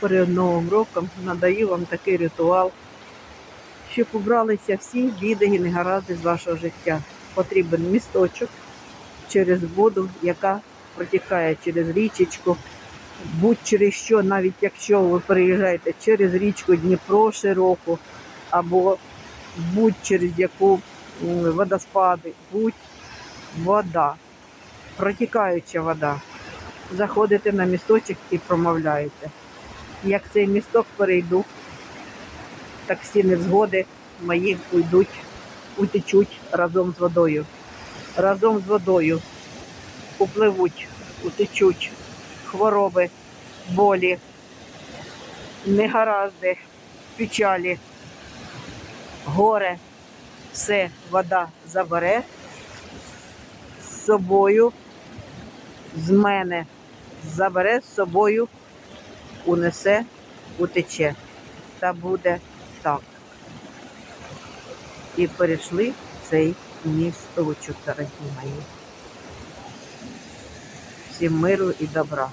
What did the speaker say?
перед Новим роком надаю вам такий ритуал, щоб убралися всі біди і негаразди з вашого життя. Потрібен місточок через воду, яка протікає через річечку, будь-через що, навіть якщо ви переїжджаєте через річку Дніпро широку, або будь через яку водоспади, будь вода, протікаюча вода. Заходите на місточок і промовляєте. Як цей місток перейду, так всі невзгоди мої уйдуть, утечуть разом з водою. Разом з водою upливуть, утечуть хвороби, болі, негаразди, печалі, горе, все вода забере з собою, з мене забере з собою, унесе, утече. Та буде так. І перейшли цей місточок, дорогі мої. Всім миру і добра.